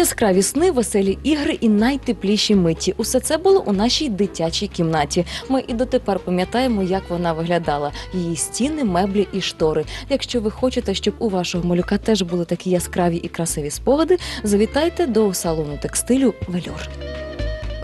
Яскраві сни, веселі ігри і найтепліші миті. Усе це було у нашій дитячій кімнаті. Ми і дотепер пам'ятаємо, як вона виглядала. Її стіни, меблі і штори. Якщо ви хочете, щоб у вашого малюка теж були такі яскраві і красиві спогади, завітайте до салону текстилю Велюр.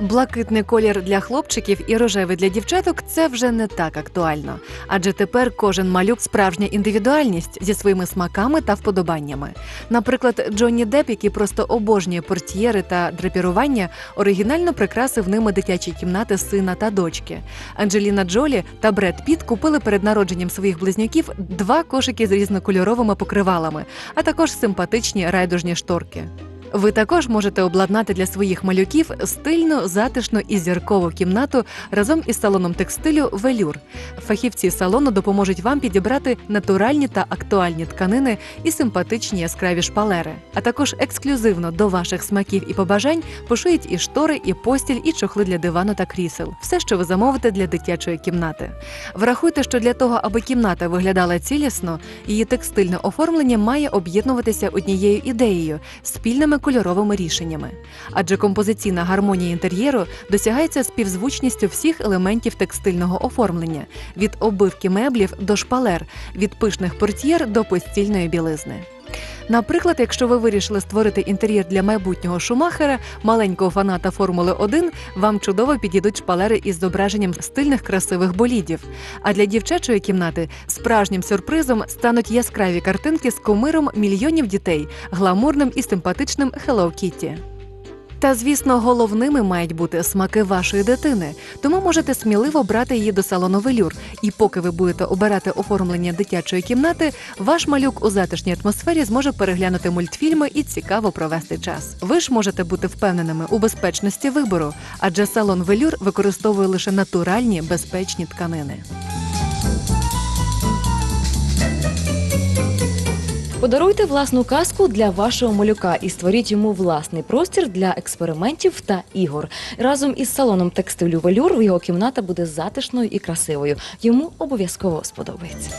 Блакитний колір для хлопчиків і рожевий для дівчаток це вже не так актуально. Адже тепер кожен малюк справжня індивідуальність зі своїми смаками та вподобаннями. Наприклад, Джонні Деп, який просто обожнює портьєри та драпірування, оригінально прикрасив ними дитячі кімнати сина та дочки. Анджеліна Джолі та Бред Піт купили перед народженням своїх близнюків два кошики з різнокольоровими покривалами, а також симпатичні райдужні шторки. Ви також можете обладнати для своїх малюків стильну, затишну і зіркову кімнату разом із салоном текстилю Велюр. Фахівці салону допоможуть вам підібрати натуральні та актуальні тканини і симпатичні яскраві шпалери. А також ексклюзивно до ваших смаків і побажань пошиють і штори, і постіль, і чохли для дивану та крісел. Все, що ви замовите для дитячої кімнати. Врахуйте, що для того, аби кімната виглядала цілісно, її текстильне оформлення має об'єднуватися однією ідеєю спільними кольоровими рішеннями. Адже композиційна гармонія інтер'єру досягається співзвучністю всіх елементів текстильного оформлення від обивки меблів до шпалер, від пишних портьєр до постільної білизни. Наприклад, якщо ви вирішили створити інтер'єр для майбутнього шумахера, маленького фаната Формули 1, вам чудово підійдуть шпалери із зображенням стильних красивих болідів. А для дівчачої кімнати справжнім сюрпризом стануть яскраві картинки з кумиром мільйонів дітей, гламурним і симпатичним Hello Kitty. Та, звісно, головними мають бути смаки вашої дитини, тому можете сміливо брати її до салону велюр. І поки ви будете обирати оформлення дитячої кімнати, ваш малюк у затишній атмосфері зможе переглянути мультфільми і цікаво провести час. Ви ж можете бути впевненими у безпечності вибору, адже салон велюр використовує лише натуральні безпечні тканини. Подаруйте власну казку для вашого малюка і створіть йому власний простір для експериментів та ігор. Разом із салоном текстилю Велюр його кімната буде затишною і красивою. Йому обов'язково сподобається.